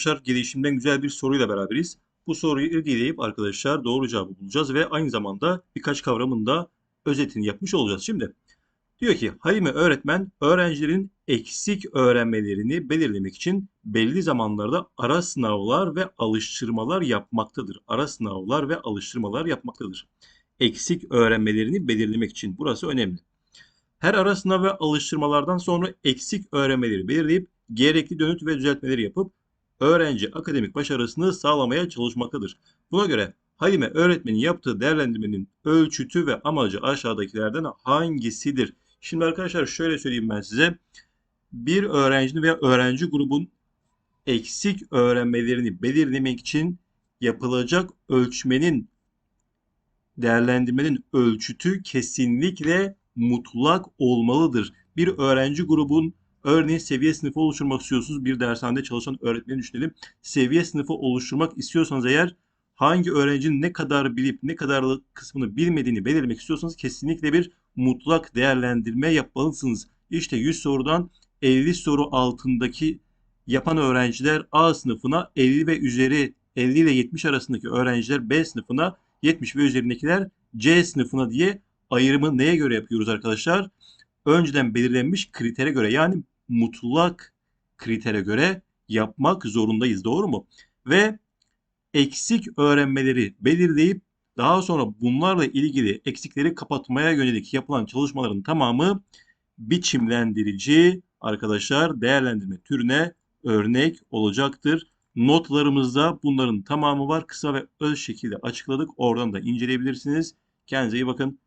Arkadaşlar gelişimden güzel bir soruyla beraberiz. Bu soruyu irdeleyip arkadaşlar doğru cevabı bulacağız ve aynı zamanda birkaç kavramın da özetini yapmış olacağız. Şimdi diyor ki Halime öğretmen öğrencilerin eksik öğrenmelerini belirlemek için belli zamanlarda ara sınavlar ve alıştırmalar yapmaktadır. Ara sınavlar ve alıştırmalar yapmaktadır. Eksik öğrenmelerini belirlemek için burası önemli. Her ara sınav ve alıştırmalardan sonra eksik öğrenmeleri belirleyip gerekli dönüt ve düzeltmeleri yapıp öğrenci akademik başarısını sağlamaya çalışmaktadır. Buna göre Halime öğretmenin yaptığı değerlendirmenin ölçütü ve amacı aşağıdakilerden hangisidir? Şimdi arkadaşlar şöyle söyleyeyim ben size. Bir öğrencinin veya öğrenci grubun eksik öğrenmelerini belirlemek için yapılacak ölçmenin değerlendirmenin ölçütü kesinlikle mutlak olmalıdır. Bir öğrenci grubun örneğin seviye sınıfı oluşturmak istiyorsunuz. Bir dershanede çalışan öğretmeni düşünelim. Seviye sınıfı oluşturmak istiyorsanız eğer hangi öğrencinin ne kadar bilip ne kadar kısmını bilmediğini belirlemek istiyorsanız kesinlikle bir mutlak değerlendirme yapmalısınız. İşte 100 sorudan 50 soru altındaki yapan öğrenciler A sınıfına 50 ve üzeri 50 ile 70 arasındaki öğrenciler B sınıfına 70 ve üzerindekiler C sınıfına diye ayrımı neye göre yapıyoruz arkadaşlar? Önceden belirlenmiş kritere göre yani mutlak kritere göre yapmak zorundayız. Doğru mu? Ve eksik öğrenmeleri belirleyip daha sonra bunlarla ilgili eksikleri kapatmaya yönelik yapılan çalışmaların tamamı biçimlendirici arkadaşlar değerlendirme türüne örnek olacaktır. Notlarımızda bunların tamamı var. Kısa ve öz şekilde açıkladık. Oradan da inceleyebilirsiniz. Kendinize iyi bakın.